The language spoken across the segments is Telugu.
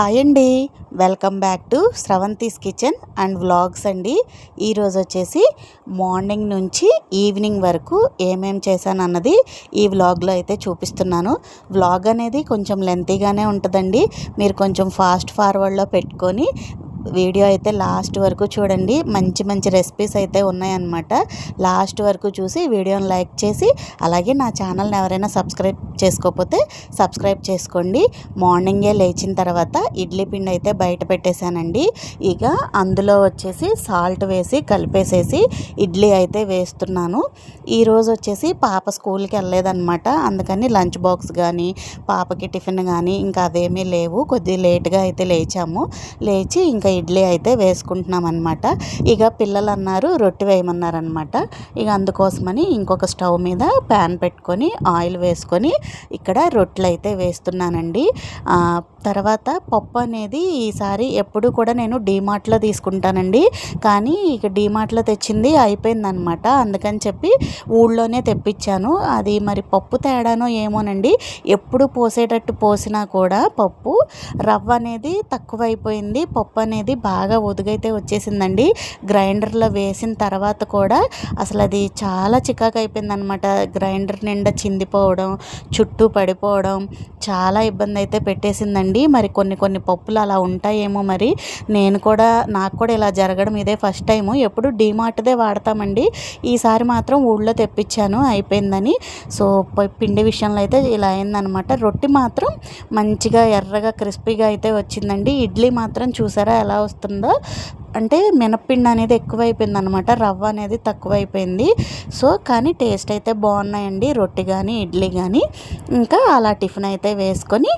హాయ్ అండి. Welcome back to Sravanthi's kitchen and vlogs అండి. ఈరోజు వచ్చేసి మార్నింగ్ నుంచి ఈవినింగ్ వరకు ఏమేం చేశాను అన్నది ఈ వ్లాగ్లో అయితే చూపిస్తున్నాను. వ్లాగ్ అనేది కొంచెం లెంతీగానే ఉంటుందండి. మీరు కొంచెం ఫాస్ట్ ఫార్వర్డ్లో పెట్టుకొని వీడియో అయితే లాస్ట్ వరకు చూడండి. మంచి మంచి రెసిపీస్ అయితే ఉన్నాయన్నమాట. లాస్ట్ వరకు చూసి వీడియోని లైక్ చేసి అలాగే నా ఛానల్ని ఎవరైనా సబ్స్క్రైబ్ చేసుకోకపోతే సబ్స్క్రైబ్ చేసుకోండి. మార్నింగే లేచిన తర్వాత ఇడ్లీ పిండి అయితే బయట పెట్టేశానండి. ఇక అందులో వచ్చేసి సాల్ట్ వేసి కలిపేసేసి ఇడ్లీ అయితే వేస్తున్నాను. ఈరోజు వచ్చేసి పాప స్కూల్కి వెళ్ళలేదన్నమాట. అందుకని లంచ్ బాక్స్ కానీ పాపకి టిఫిన్ కానీ ఇంకా అవేమీ లేవు. కొద్దిగా లేట్గా అయితే లేచాము. లేచి ఇంకా ఇడ్లీ అయితే వేసుకుంటున్నాం అనమాట ఇక పిల్లలు అన్నారు రొట్టె వేయమన్నారు అనమాట ఇక అందుకోసమని ఇంకొక స్టవ్ మీద ప్యాన్ పెట్టుకొని ఆయిల్ వేసుకొని ఇక్కడ రొట్టెలు అయితే వేస్తున్నానండి తర్వాత పప్పు అనేది ఈసారి ఎప్పుడు కూడా నేను డీమార్ట్లో తీసుకుంటానండి. కానీ ఇక డీమార్ట్లో తెచ్చింది అయిపోయిందనమాట అందుకని చెప్పి ఊళ్ళోనే తెప్పించాను. అది మరి పప్పు తేడానో ఏమోనండి. ఎప్పుడు పోసేటట్టు పోసినా కూడా పప్పు రవ్వ అనేది తక్కువైపోయింది. పప్పు అనేది బాగా ఒదుగైతే వచ్చేసిందండి. గ్రైండర్లో వేసిన తర్వాత కూడా అసలు అది చాలా చికాకు అయిపోయింది అనమాట గ్రైండర్ నిండా చిందిపోవడం చుట్టూ పడిపోవడం చాలా ఇబ్బంది అయితే పెట్టేసిందండి. మరి కొన్ని కొన్ని పప్పులు అలా ఉంటాయేమో మరి. నేను కూడా నాకు కూడా ఇలా జరగడం ఇదే ఫస్ట్ టైము. ఎప్పుడు డీమార్ట్దే వాడతామండి. ఈసారి మాత్రం ఊళ్ళో తెప్పించాను అయిపోయిందని. సో పిండి విషయంలో అయితే ఇలా అయిందనమాట. రొట్టి మాత్రం మంచిగా ఎర్రగా క్రిస్పీగా అయితే వచ్చిందండి. ఇడ్లీ మాత్రం చూసారా ఎలా వస్తుందో. అంటే మినప్పిండి అనేది ఎక్కువైపోయింది అనమాట రవ్వ అనేది తక్కువైపోయింది. సో కానీ టేస్ట్ అయితే బాగున్నాయండి. రొట్టె కానీ ఇడ్లీ కానీ ఇంకా అలా టిఫిన్ అయితే వేసుకొని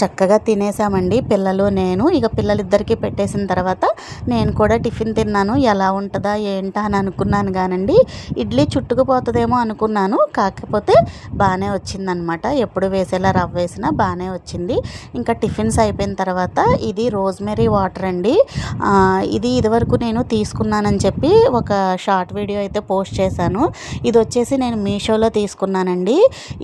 చక్కగా తినేసామండి. పిల్లలు నేను. ఇక పిల్లలిద్దరికీ పెట్టేసిన తర్వాత నేను కూడా టిఫిన్ తిన్నాను. ఎలా ఉంటుందా ఏంటా అని అనుకున్నాను కానండి. ఇడ్లీ చుట్టుకుపోతుందేమో అనుకున్నాను. కాకపోతే బాగానే వచ్చిందనమాట ఎప్పుడు వేసేలా రవ్వ వేసినా బాగానే వచ్చింది. ఇంకా టిఫిన్స్ అయిపోయిన తర్వాత ఇది రోజ్మెరీ వాటర్ అండి. ఇది ఇదివరకు నేను తీసుకున్నానని చెప్పి ఒక షార్ట్ వీడియో అయితే పోస్ట్ చేశాను. ఇది వచ్చేసి నేను మీషోలో తీసుకున్నానండి.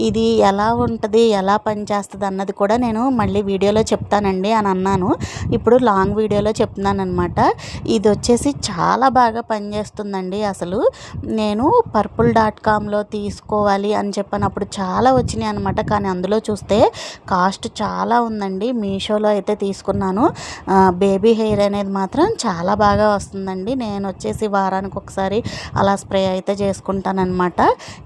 ఇది ఎలా ఉంటుంది ఎలా పనిచేస్తుంది అన్నది కూడా నేను నేను మళ్ళీ వీడియోలో చెప్తానండి అని అన్నాను. ఇప్పుడు లాంగ్ వీడియోలో చెప్తున్నాను అనమాట ఇది వచ్చేసి చాలా బాగా పనిచేస్తుందండి అసలు. నేను పర్పుల్ డాట్ కామ్లో తీసుకోవాలి అని చెప్పినప్పుడు చాలా వచ్చినాయి అనమాట కానీ అందులో చూస్తే కాస్ట్ చాలా ఉందండి. మీషోలో అయితే తీసుకున్నాను. బేబీ హెయిర్ అనేది మాత్రం చాలా బాగా వస్తుందండి. నేను వచ్చేసి వారానికి ఒకసారి అలా స్ప్రే అయితే చేసుకుంటానమాట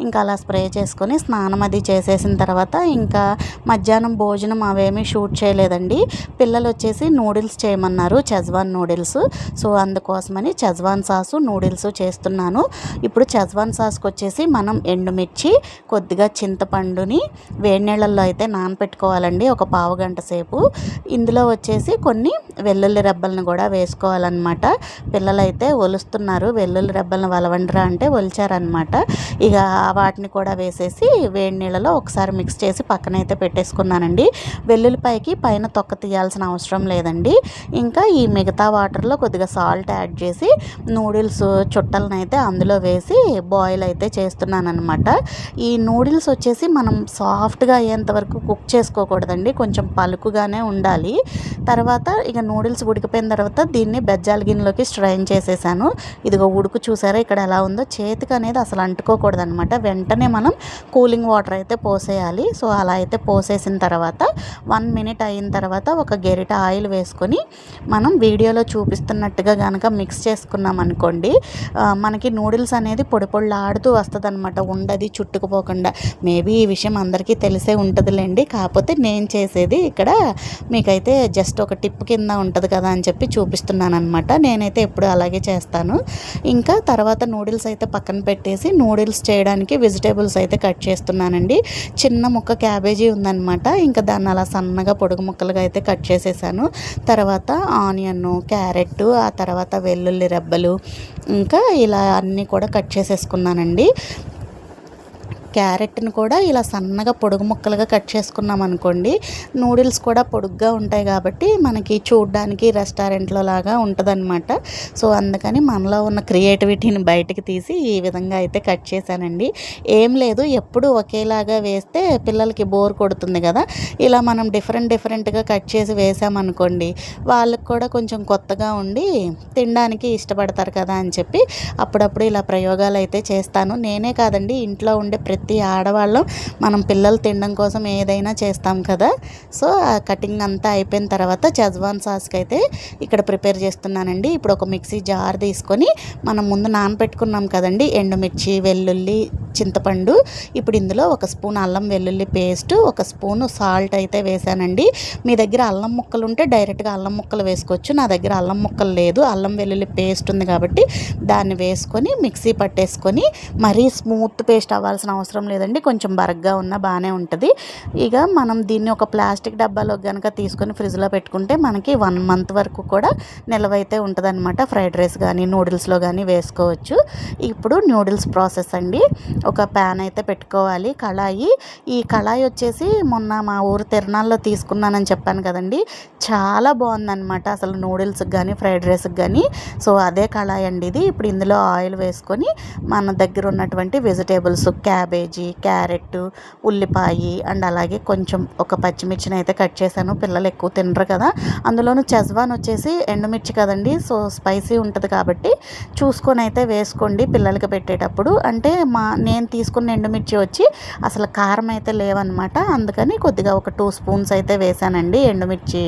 ఇంకా అలా స్ప్రే చేసుకొని స్నానం అది చేసేసిన తర్వాత ఇంకా మధ్యాహ్నం భోజనం అవేమీ షూట్ చేయలేదండి. పిల్లలు వచ్చేసి నూడిల్స్ చేయమన్నారు చెజ్వాన్ నూడిల్స్. సో అందుకోసమని చెజ్వాన్ సాసు నూడిల్స్ చేస్తున్నాను. ఇప్పుడు చెజ్వాన్ సాస్కి వచ్చేసి మనం ఎండుమిర్చి కొద్దిగా చింతపండుని వేడి నీళ్ళల్లో అయితే నానపెట్టుకోవాలండి ఒక పావు గంట సేపు. ఇందులో వచ్చేసి కొన్ని వెల్లుల్లి రెబ్బలను కూడా వేసుకోవాలన్నమాట. పిల్లలైతే ఒలుస్తున్నారు వెల్లుల్లి రెబ్బలను వలవండరా అంటే ఒలిచారనమాట ఇక వాటిని కూడా వేసేసి వేడి నీళ్ళలో ఒకసారి మిక్స్ చేసి పక్కనైతే పెట్టేసుకున్నానండి. వెల్లుల్లిపాయకి పైన తొక్క తీయాల్సిన అవసరం లేదండి. ఇంకా ఈ మిగతా వాటర్లో కొద్దిగా సాల్ట్ యాడ్ చేసి నూడిల్స్ చుట్టలను అయితే అందులో వేసి బాయిల్ అయితే చేస్తున్నాను అనమాట ఈ నూడిల్స్ వచ్చేసి మనం సాఫ్ట్గా అయ్యేంత వరకు కుక్ చేసుకోకూడదండి. కొంచెం పలుకుగానే ఉండాలి. తర్వాత ఇక నూడిల్స్ ఉడికిపోయిన తర్వాత దీన్ని బెజ్జాల గిన్నెలోకి స్ట్రైన్ చేసేసాను. ఇదిగో ఉడుకు చూసారా ఇక్కడ ఎలా ఉందో? చేతికి అనేది అసలు అంటుకోకూడదు అనమాట వెంటనే మనం కూలింగ్ వాటర్ అయితే పోసేయాలి. సో అలా అయితే పోసేసిన తర్వాత వన్ మినిట్ అయిన తర్వాత ఒక గెరిట ఆయిల్ వేసుకొని మనం వీడియోలో చూపిస్తున్నట్టుగా కనుక మిక్స్ చేసుకున్నాం అనుకోండి మనకి నూడిల్స్ అనేది పొడి పొడిలాడుతూ వస్తుంది అనమాట ఉండది చుట్టుకుపోకుండా. మేబీ ఈ విషయం అందరికీ తెలిసే ఉంటుందిలేండి. కాకపోతే నేను చేసేది ఇక్కడ మీకైతే జస్ట్ ఒక టిప్ కింద ఉంటుంది కదా అని చెప్పి చూపిస్తున్నాను అనమాట నేనైతే ఎప్పుడు అలాగే చేస్తాను. ఇంకా తర్వాత నూడిల్స్ అయితే పక్కన పెట్టేసి నూడిల్స్ చేయడానికి వెజిటేబుల్స్ అయితే కట్ చేస్తున్నానండి. చిన్న ముక్క క్యాబేజీ ఉందన్నమాట. ఇంకా దాన్ని అలా సన్నగా పొడుగు ముక్కలుగా అయితే కట్ చేసేసాను. తర్వాత ఆనియన్ క్యారెట్ ఆ తర్వాత వెల్లుల్లి రెబ్బలు ఇంకా ఇలా అన్నీ కూడా కట్ చేసేసుకున్నానండి. క్యారెట్ని కూడా ఇలా సన్నగా పొడుగు ముక్కలుగా కట్ చేసుకున్నాం అనుకోండి నూడిల్స్ కూడా పొడుగ్గా ఉంటాయి కాబట్టి మనకి చూడడానికి రెస్టారెంట్లో లాగా ఉంటుందన్నమాట. సో అందుకని మనలో ఉన్న క్రియేటివిటీని బయటకు తీసి ఈ విధంగా అయితే కట్ చేశానండి. ఏం లేదు ఎప్పుడు ఒకేలాగా వేస్తే పిల్లలకి బోర్ కొడుతుంది కదా. ఇలా మనం డిఫరెంట్ డిఫరెంట్గా కట్ చేసి వేసామనుకోండి వాళ్ళకి కూడా కొంచెం కొత్తగా ఉండి తినడానికి ఇష్టపడతారు కదా అని చెప్పి అప్పుడప్పుడు ఇలా ప్రయోగాలు అయితే చేస్తాను. నేనే కాదండి ఇంట్లో ఉండే ప్రతి ప్రతి ఆడవాళ్ళం మనం పిల్లలు తినడం కోసం ఏదైనా చేస్తాం కదా. సో ఆ కటింగ్ అంతా అయిపోయిన తర్వాత చజ్వాన్ సాస్కి అయితే ఇక్కడ ప్రిపేర్ చేస్తున్నానండి. ఇప్పుడు ఒక మిక్సీ జార్ తీసుకొని మనం ముందు నానపెట్టుకున్నాం కదండి ఎండుమిర్చి వెల్లుల్లి చింతపండు. ఇప్పుడు ఇందులో ఒక స్పూన్ అల్లం వెల్లుల్లి పేస్ట్ ఒక స్పూన్ సాల్ట్ అయితే వేసానండి మీ దగ్గర అల్లం ముక్కలు ఉంటే డైరెక్ట్గా అల్లం ముక్కలు వేసుకోవచ్చు. నా దగ్గర అల్లం ముక్కలు లేదు. అల్లం వెల్లుల్లి పేస్ట్ ఉంది కాబట్టి దాన్ని వేసుకొని మిక్సీ పట్టేసుకొని మరీ స్మూత్ పేస్ట్ అవ్వాల్సిన అవసరం అవసరం లేదండి. కొంచెం బరగ్గా ఉన్న బాగానే ఉంటుంది. ఇక మనం దీన్ని ఒక ప్లాస్టిక్ డబ్బాలో కనుక తీసుకొని ఫ్రిడ్జ్లో పెట్టుకుంటే మనకి వన్ మంత్ వరకు కూడా నిలవైతే ఉంటుందన్నమాట. ఫ్రైడ్ రైస్ కానీ నూడిల్స్లో కానీ వేసుకోవచ్చు. ఇప్పుడు నూడిల్స్ ప్రాసెస్ అండి. ఒక ప్యాన్ అయితే పెట్టుకోవాలి. కళాయి. ఈ కళాయి వచ్చేసి మొన్న మా ఊరు తిరణాల్లో తీసుకున్నానని చెప్పాను కదండి. చాలా బాగుందన్నమాట. అసలు నూడిల్స్కి కానీ ఫ్రైడ్ రైస్కి కానీ సో అదే కళాయి అండి ఇది. ఇప్పుడు ఇందులో ఆయిల్ వేసుకొని మన దగ్గర ఉన్నటువంటి వెజిటేబుల్స్ క్యాబేజ్ క్యారెట్ ఉల్లిపాయ అండ్ అలాగే కొంచెం ఒక పచ్చిమిర్చిని అయితే కట్ చేశాను. పిల్లలు ఎక్కువ తినరు కదా. అందులోనూ చెజ్వాన్ వచ్చేసి ఎండుమిర్చి కదండి. సో స్పైసీ ఉంటుంది కాబట్టి చూసుకొని అయితే వేసుకోండి పిల్లలకి పెట్టేటప్పుడు. అంటే మా నేను తీసుకున్న ఎండుమిర్చి వచ్చి అసలు కారం అయితే లేవన్నమాట అందుకని కొద్దిగా ఒక టూ స్పూన్స్ అయితే వేసానండి ఎండుమిర్చి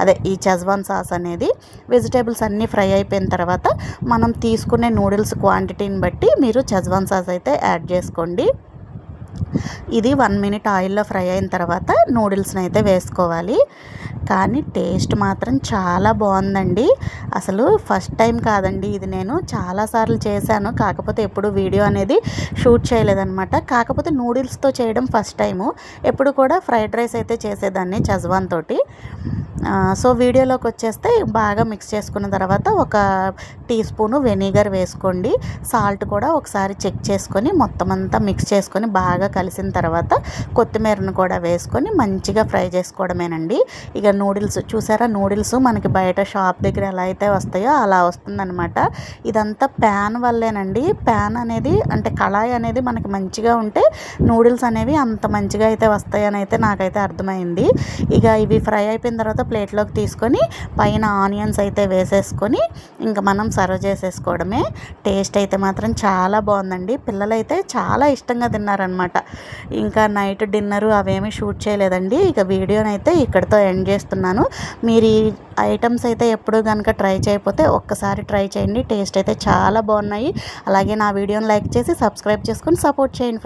అదే ఈ చెజ్వాన్ సాస్ అనేది. వెజిటేబుల్స్ అన్నీ ఫ్రై అయిపోయిన తర్వాత మనం తీసుకునే నూడిల్స్ క్వాంటిటీని బట్టి మీరు చెజ్వాన్ సాస్ అయితే యాడ్ చేసుకోండి. ఇది వన్ మినిట్ ఆయిల్లో ఫ్రై అయిన తర్వాత నూడిల్స్ని అయితే వేసుకోవాలి. కానీ టేస్ట్ మాత్రం చాలా బాగుందండి. అసలు ఫస్ట్ టైం కాదండి ఇది నేను చాలాసార్లు చేశాను. కాకపోతే ఎప్పుడు వీడియో అనేది షూట్ చేయలేదన్నమాట. కాకపోతే నూడిల్స్తో చేయడం ఫస్ట్ టైము. ఎప్పుడు కూడా ఫ్రైడ్ రైస్ అయితే చేసేదాన్ని చజ్వాన్ తోటి. సో వీడియోలోకి వచ్చేస్తే బాగా మిక్స్ చేసుకున్న తర్వాత ఒక టీ స్పూను వెనిగర్ వేసుకోండి. సాల్ట్ కూడా ఒకసారి చెక్ చేసుకొని మొత్తం అంతా మిక్స్ చేసుకొని బాగా కలిసిన తర్వాత కొత్తిమీరను కూడా వేసుకొని మంచిగా ఫ్రై చేసుకోవడమేనండి. ఇక నూడిల్స్ చూసారా? నూడిల్స్ మనకి బయట షాప్ దగ్గర ఎలా అయితే వస్తాయో అలా వస్తుందనమాట ఇదంతా ప్యాన్ వల్లేనండి. ప్యాన్ అనేది అంటే కళాయి అనేది మనకి మంచిగా ఉంటే నూడిల్స్ అనేవి అంత మంచిగా అయితే వస్తాయని అయితే నాకైతే అర్థమైంది. ఇక ఇవి ఫ్రై అయిపోయిన తర్వాత ప్లేట్లోకి తీసుకొని పైన ఆనియన్స్ అయితే వేసేసుకొని ఇంకా మనం సర్వ్ చేసేసుకోవడమే. టేస్ట్ అయితే మాత్రం చాలా బాగుందండి. పిల్లలైతే చాలా ఇష్టంగా తిన్నారనమాట ఇంకా నైట్ డిన్నర్ అవేమీ షూట్ చేయలేదండి. ఇక వీడియోని అయితే ఇక్కడితో ఎండ్ చేస్తున్నాను. మీరు ఈ ఐటమ్స్ అయితే ఎప్పుడు కనుక ట్రై చేయకపోతే ఒక్కసారి ట్రై చేయండి. టేస్ట్ అయితే చాలా బాగున్నాయి. అలాగే నా వీడియోని లైక్ చేసి సబ్స్క్రైబ్ చేసుకొని సపోర్ట్ చేయండి